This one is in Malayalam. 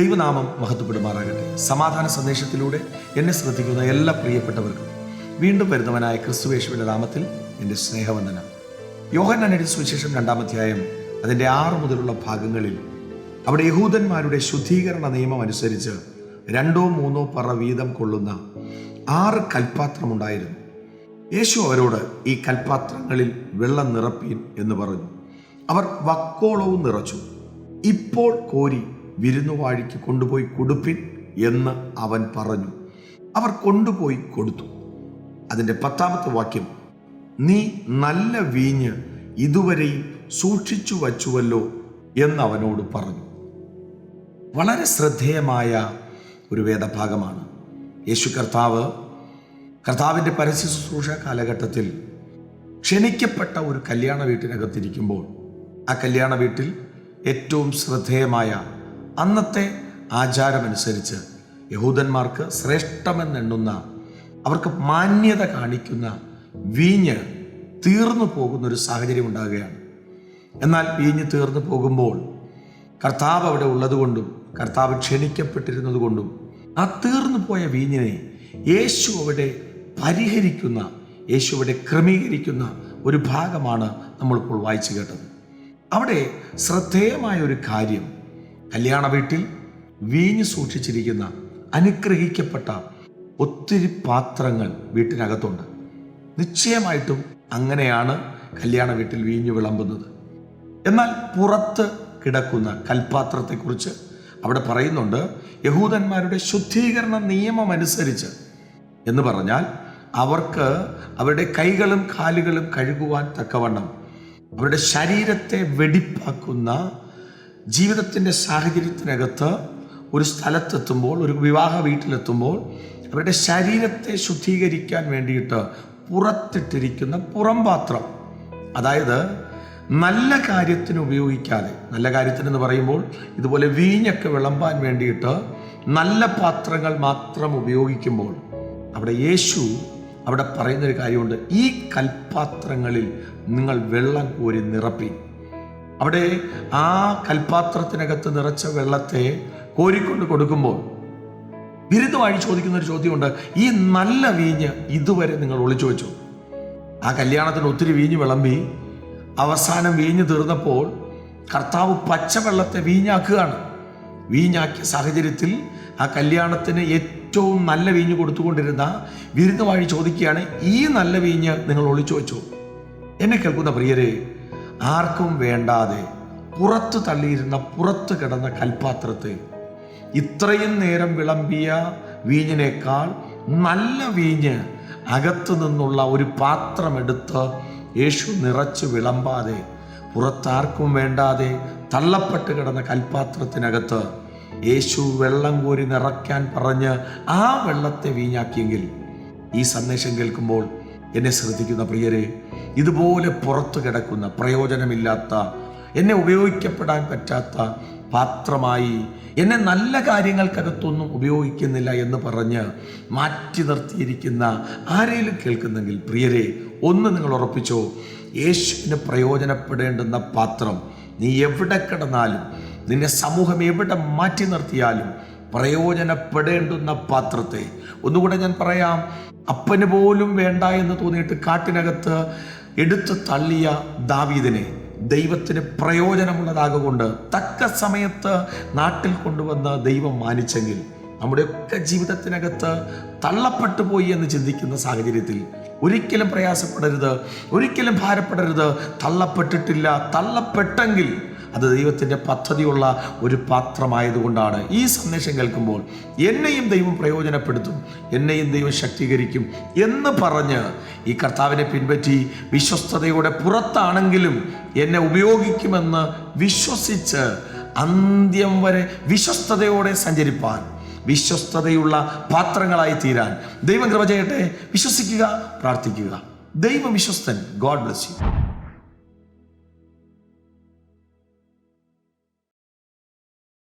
ദൈവനാമം മഹത്വപ്പെടുമാറാകട്ടെ. സമാധാന സന്ദേശത്തിലൂടെ എന്നെ ശ്രദ്ധിക്കുന്ന എല്ലാ പ്രിയപ്പെട്ടവർക്കും വീണ്ടും വരുന്നവനായ ക്രിസ്തുവേശുവിന്റെ നാമത്തിൽ എന്റെ സ്നേഹവന്ദനം. യോഹന്നാനടി സുവിശേഷം രണ്ടാമധ്യായം അതിന്റെ ആറ് മുതലുള്ള ഭാഗങ്ങളിൽ അവിടെ യഹൂദന്മാരുടെ ശുദ്ധീകരണ നിയമം അനുസരിച്ച് രണ്ടോ മൂന്നോ പറ വീതം കൊള്ളുന്ന ആറ് കൽപ്പാത്രമുണ്ടായിരുന്നു യേശു അവരോട് ഈ കൽപ്പാത്രങ്ങളിൽ വെള്ളം നിറപ്പീൻ എന്ന് പറഞ്ഞു. അവർ വക്കോളവും നിറച്ചു. ഇപ്പോൾ കോരി വിരുന്നുവാഴിക്ക് കൊണ്ടുപോയി കൊടുപ്പിൻ എന്ന് അവൻ പറഞ്ഞു. അവർ കൊണ്ടുപോയി കൊടുത്തു. അതിന്റെ പത്താമത്തെ വാക്യം നീ നല്ല വീഞ്ഞ് ഇതുവരെയും സൂക്ഷിച്ചു വച്ചുവല്ലോ എന്ന് അവനോട് പറഞ്ഞു. വളരെ ശ്രദ്ധേയമായ ഒരു വേദഭാഗമാണ്. യേശു കർത്താവ് കർത്താവിന്റെ പരസ്യ ശുശ്രൂഷ കാലഘട്ടത്തിൽ ക്ഷണിക്കപ്പെട്ട ഒരു കല്യാണ വീട്ടിനകത്തിരിക്കുമ്പോൾ ആ കല്യാണ വീട്ടിൽ ഏറ്റവും ശ്രദ്ധേയമായ അന്നത്തെ ആചാരമനുസരിച്ച് യഹൂദന്മാർക്ക് ശ്രേഷ്ഠമെന്നെണ്ണുന്ന അവർക്ക് മാന്യത കാണിക്കുന്ന വീഞ്ഞ് തീർന്നു പോകുന്ന ഒരു സാഹചര്യം ഉണ്ടാകുകയാണ്. എന്നാൽ വീഞ്ഞ് തീർന്നു പോകുമ്പോൾ കർത്താവ് അവിടെ ഉള്ളതുകൊണ്ടും കർത്താവ് ക്ഷണിക്കപ്പെട്ടിരുന്നത് കൊണ്ടും ആ തീർന്നു പോയ വീഞ്ഞിനെ യേശു അവിടെ പരിഹരിക്കുന്ന യേശു അവിടെ ക്രമീകരിക്കുന്ന ഒരു ഭാഗമാണ് നമ്മളിപ്പോൾ വായിച്ചു കേട്ടത്. അവിടെ ശ്രദ്ധേയമായ ഒരു കാര്യം കല്യാണ വീട്ടിൽ വീഞ്ഞ് സൂക്ഷിച്ചിരിക്കുന്ന അനുഗ്രഹിക്കപ്പെട്ട ഒത്തിരി പാത്രങ്ങൾ വീട്ടിനകത്തുണ്ട്. നിശ്ചയമായിട്ടും അങ്ങനെയാണ് കല്യാണ വീട്ടിൽ വീഞ്ഞു വിളമ്പുന്നത്. എന്നാൽ പുറത്ത് കിടക്കുന്ന കൽപാത്രത്തെക്കുറിച്ച് അവിടെ പറയുന്നുണ്ട് യഹൂദന്മാരുടെ ശുദ്ധീകരണ നിയമം അനുസരിച്ച് എന്ന് പറഞ്ഞാൽ അവർക്ക് അവരുടെ കൈകളും കാലുകളും കഴുകുവാൻ തക്കവണ്ണം അവരുടെ ശരീരത്തെ വെടിപ്പാക്കുന്ന ജീവിതത്തിന്റെ സാഹചര്യത്തിനകത്ത് ഒരു സ്ഥലത്തെത്തുമ്പോൾ ഒരു വിവാഹ വീട്ടിലെത്തുമ്പോൾ അവരുടെ ശരീരത്തെ ശുദ്ധീകരിക്കാൻ വേണ്ടിയിട്ട് പുറത്തിട്ടിരിക്കുന്ന പുറംപാത്രം അതായത് നല്ല കാര്യത്തിന് ഉപയോഗിക്കാതെ നല്ല കാര്യത്തിന് എന്ന് പറയുമ്പോൾ ഇതുപോലെ വീഞ്ഞൊക്കെ വിളമ്പാൻ വേണ്ടിയിട്ട് നല്ല പാത്രങ്ങൾ മാത്രം ഉപയോഗിക്കുമ്പോൾ അവിടെ യേശു അവിടെ പറയുന്നൊരു കാര്യമുണ്ട്. ഈ കൽപ്പാത്രങ്ങളിൽ നിങ്ങൾ വെള്ളം കോരി നിറപ്പി അവിടെ ആ കൽപ്പാത്രത്തിനകത്ത് നിറച്ച വെള്ളത്തെ കോരിക്കൊണ്ട് കൊടുക്കുമ്പോൾ ബിരുദമായി ചോദിക്കുന്ന ഒരു ചോദ്യമുണ്ട്. ഈ നല്ല വീഞ്ഞ് ഇതുവരെ നിങ്ങൾ ഒളിച്ചു വെച്ചു. ആ കല്യാണത്തിന് ഒത്തിരി വീഞ്ഞ് വിളമ്പി അവസാനം വീഞ്ഞ് തീർന്നപ്പോൾ കർത്താവ് പച്ചവെള്ളത്തെ വീഞ്ഞാക്കുകയാണ്. വീഞ്ഞാക്കിയ സാഹചര്യത്തിൽ ആ കല്യാണത്തിന് ഏറ്റവും നല്ല വീഞ്ഞ് കൊടുത്തുകൊണ്ടിരുന്ന വിരുന്നുവാഴി ചോദിക്കുകയാണ് ഈ നല്ല വീഞ്ഞ് നിങ്ങൾ ഒളിച്ചു വെച്ചു. എന്നെ കേൾക്കുന്ന പ്രിയരെ ആർക്കും വേണ്ടാതെ പുറത്ത് തള്ളിയിരുന്ന പുറത്ത് കിടന്ന കൽപ്പാത്രത്തെ ഇത്രയും നേരം വിളമ്പിയ വീഞ്ഞിനേക്കാൾ നല്ല വീഞ്ഞ് അകത്തു നിന്നുള്ള ഒരു പാത്രമെടുത്ത് യേശു നിറച്ച് വിളമ്പാതെ പുറത്താർക്കും വേണ്ടാതെ തള്ളപ്പെട്ട് കിടന്ന കൽപ്പാത്രത്തിനകത്ത് യേശു വെള്ളം കോരി നിറയ്ക്കാൻ പറഞ്ഞ് ആ വെള്ളത്തെ വീഞ്ഞാക്കിയെങ്കിൽ ഈ സന്ദേശം കേൾക്കുമ്പോൾ എന്നെ ശ്രദ്ധിക്കുന്ന പ്രിയരെ ഇതുപോലെ പുറത്തു കിടക്കുന്ന പ്രയോജനമില്ലാത്ത എന്നെ ഉപയോഗിക്കപ്പെടാൻ പറ്റാത്ത പാത്രമായി എന്നെ നല്ല കാര്യങ്ങൾക്കകത്തൊന്നും ഉപയോഗിക്കുന്നില്ല എന്ന് പറഞ്ഞ് മാറ്റി നിർത്തിയിരിക്കുന്ന ആരെങ്കിലും കേൾക്കുന്നെങ്കിൽ പ്രിയരെ ഒന്ന് നിങ്ങൾ ഉറപ്പിച്ചോ യേശുവിന് പ്രയോജനപ്പെടേണ്ടുന്ന പാത്രം നീ എവിടെ കിടന്നാലും നിന്നെ സമൂഹം എവിടെ മാറ്റി നിർത്തിയാലും പ്രയോജനപ്പെടേണ്ടുന്ന പാത്രത്തെ. ഒന്നുകൂടെ ഞാൻ പറയാം അപ്പന് പോലും വേണ്ട എന്ന് തോന്നിയിട്ട് കാട്ടിനകത്ത് എടുത്തു തള്ളിയ ദാവീദിനെ ദൈവത്തിന് പ്രയോജനമുള്ളതാകൊണ്ട് തക്ക സമയത്ത് നാട്ടിൽ കൊണ്ടുവന്ന് ദൈവം മാനിച്ചെങ്കിൽ നമ്മുടെയൊക്കെ ജീവിതത്തിനകത്ത് തള്ളപ്പെട്ടു പോയി എന്ന് ചിന്തിക്കുന്ന സാഹചര്യത്തിൽ ഒരിക്കലും പ്രയാസപ്പെടരുത് ഒരിക്കലും ഭാരപ്പെടരുത്. തള്ളപ്പെട്ടിട്ടില്ല തള്ളപ്പെട്ടെങ്കിൽ അത് ദൈവത്തിന്റെ പദ്ധതിയുള്ള ഒരു പാത്രമായതുകൊണ്ടാണ്. ഈ സന്ദേശം കേൾക്കുമ്പോൾ എന്നെയും ദൈവം പ്രയോജനപ്പെടുത്തും എന്നെയും ദൈവം ശക്തീകരിക്കും എന്ന് പറഞ്ഞ് ഈ കർത്താവിനെ പിൻപറ്റി വിശ്വസ്തയുടെ പുറത്താണെങ്കിലും എന്നെ ഉപയോഗിക്കുമെന്ന് വിശ്വസിച്ച് അന്ത്യം വരെ വിശ്വസ്തയോടെ സഞ്ചരിപ്പാൻ വിശ്വസ്തതയുള്ള പാത്രങ്ങളായി തീരാൻ ദൈവം കൃപ ചെയ്യട്ടെ. വിശ്വസിക്കുക പ്രാർത്ഥിക്കുക. ദൈവം വിശ്വസ്തൻ. God bless you.